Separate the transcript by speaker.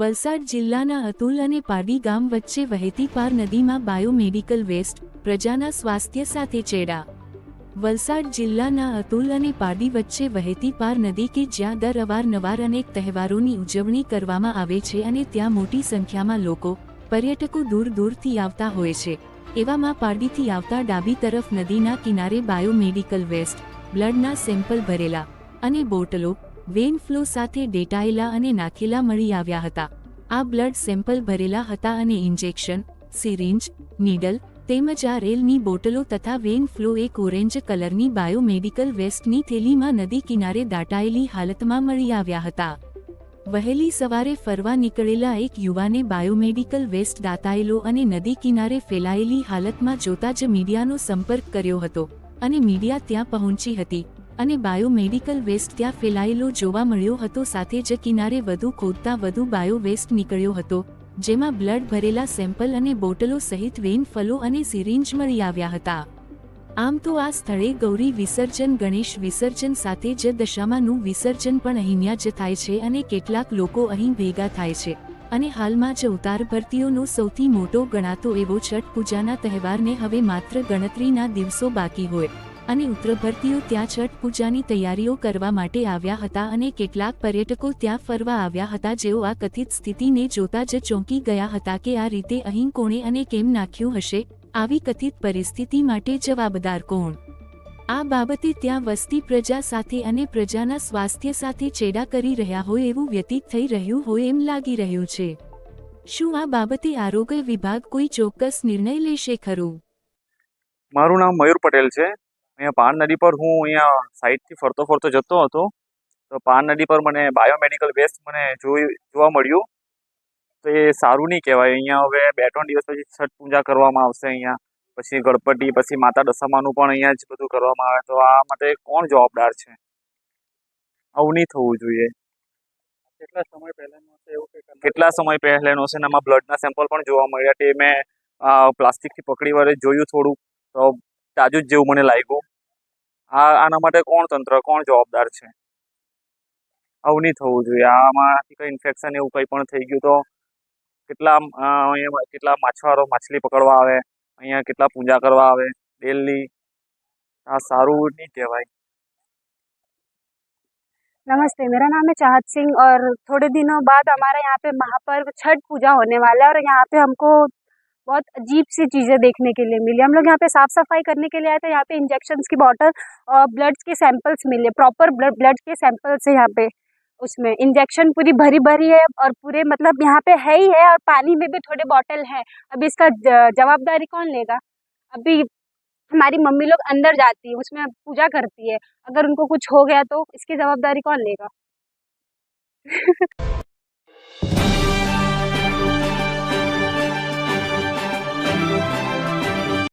Speaker 1: વલસાડ જિલ્લાના અતુલ અને પારડી ગામ વચ્ચે વહેતી પાર નદીમાં બાયોમેડિકલ વેસ્ટ, પ્રજાના સ્વાસ્થ્ય સાથે ચેડા. વલસાડ જિલ્લાના અતુલ અને પારડી વચ્ચે વહેતી પાર નદી કે જ્યાં દર અવારનવાર અનેક તહેવારોની ઉજવણી કરવામાં આવે છે અને ત્યાં મોટી સંખ્યામાં લોકો, પર્યટકો દૂર દૂરથી આવતા હોય છે. એવામાં પારડીથી આવતા ડાબી તરફ નદીના કિનારે બાયોમેડિકલ વેસ્ટ, બ્લડના સેમ્પલ ભરેલા અને બોટલો વેન ફ્લો સાથે ડેટાયેલા અને નાખેલા મળી આવ્યા હતા. આ બ્લડ સેમ્પલ ભરેલા હતા અને ઇન્જેક્શન, સિરિંજ, નીડલ તેમજ આ રેલની બોટલો તથા વેન ફ્લો એક ઓરેન્જ કલરની બાયોમેડિકલ વેસ્ટની થેલીમાં નદી કિનારે દાટાયેલી હાલતમાં મળી આવ્યા હતા. વહેલી સવારે ફરવા નીકળેલા એક યુવાને બાયોમેડિકલ વેસ્ટ દાતાયેલો અને નદી કિનારે ફેલાયેલી હાલતમાં જોતા જ મીડિયાનો સંપર્ક કર્યો હતો અને મીડિયા ત્યાં પહોંચી હતી. અને બાયોમેડિકલ વેસ્ટ ત્યાં ફેલાયેલો જોવા મળ્યો હતો. સાથે જ કિનારે વધુ ખોદતા વધુ બાયો વેસ્ટ નીકળ્યો હતો, જેમાં બ્લડ ભરેલા સેમ્પલ અને બોટલો સહિત વેન ફલો અને સિરિંજ મળી આવ્યા હતા. આમ તો આ સ્થળે ગૌરી વિસર્જન, ગણેશ વિસર્જન સાથે જ દશામાનું વિસર્જન પણ અહીંયા જ થાય છે અને કેટલાક લોકો અહીં ભેગા થાય છે. અને હાલમાં જ ઉતાર ભરતીઓનો સૌથી મોટો ગણાતો એવો છઠ પૂજાના તહેવારને હવે માત્ર ગણતરીના દિવસો બાકી હોય. અને ઉત્તર ભરતીઓ ત્યાં છઠ પૂજાની તૈયારીઓ કરવા માટે આવ્યા હતા અને કેટલાક પર્યટકો ત્યાં ફરવા આવ્યા હતા જેઓ આ કથિત સ્થિતિને જોતા જ ચોંકી ગયા હતા કે આ રીતે અહીં કોણે અને કેમ નાખ્યું હશે, આવી કથિત પરિસ્થિતિ માટે જવાબદાર કોણ? આ બાબતે ત્યાં વસતી પ્રજા સાથે અને પ્રજાના સ્વાસ્થ્ય સાથે ચેડા કરી રહ્યા હોય એવું વ્યતીત થઈ રહ્યું હોય એમ લાગી રહ્યું છે. શું આ બાબતે આરોગ્ય વિભાગ કોઈ ચોક્કસ નિર્ણય લેશે ખરું?
Speaker 2: મારું નામ મયુર પટેલ છે. અહીંયા પાન નદી પર હું અહીંયા સાઈડથી ફરતો ફરતો જતો હતો. તો પાન નદી પર મને બાયોમેડિકલ વેસ્ટ મને જોઈ જોવા મળ્યું. તો એ સારું નહીં કહેવાય. અહીંયા હવે બે ત્રણ દિવસ પછી છઠ પૂજા કરવામાં આવશે અહીંયા. પછી ગણપતિ પછી માતા દશામાનું પણ અહીંયા જ બધું કરવામાં આવે. તો આ માટે કોણ જવાબદાર છે? આવું નહીં થવું જોઈએ.
Speaker 3: કેટલા સમય પહેલાનું એવું
Speaker 2: કેટલા સમય પહેલાંનો છે ને એમાં બ્લડના સેમ્પલ પણ જોવા મળ્યા તે મેં પ્લાસ્ટિકથી પકડી વળે જોયું થોડું. તો તાજું જ જેવું મને લાગ્યું. આ આના માટે કોણ તંત્ર કોણ જવાબદાર છે આવું નહીં થવું જોઈએ આમાંથી કંઈ ઇન્ફેક્શન એવું કંઈ પણ થઈ ગયું તો કેટલા અ, અહીંયા કેટલા માછવારો માછલી પકડવા આવે અહીંયા કેટલા પૂજા કરવા આવે ડેલી આ સારું નહીં કહેવાય
Speaker 4: नमस्ते मेरा नाम है चाहत सिंह और थोड़े दिनों बाद हमारे यहाँ पे महापर्व छठ पूजा होने वाला है और यहाँ पे हमको बहुत अजीब सी चीज़ें देखने के लिए मिली। हम लोग यहाँ पे साफ़ सफ़ाई करने के लिए आए थे, यहाँ पे इंजेक्शन की बॉटल और ब्लड्स के सैंपल्स मिले। प्रॉपर ब्लड ब्लड के सैंपल्स है यहाँ पे उसमें। इंजेक्शन पूरी भरी भरी है और पूरे मतलब यहाँ पे है ही है और पानी में भी थोड़े बॉटल हैं। अभी इसका जवाबदारी कौन लेगा? अभी हमारी मम्मी लोग अंदर जाती है, उसमें पूजा करती है। अगर उनको कुछ हो गया तो इसकी जवाबदारी कौन लेगा?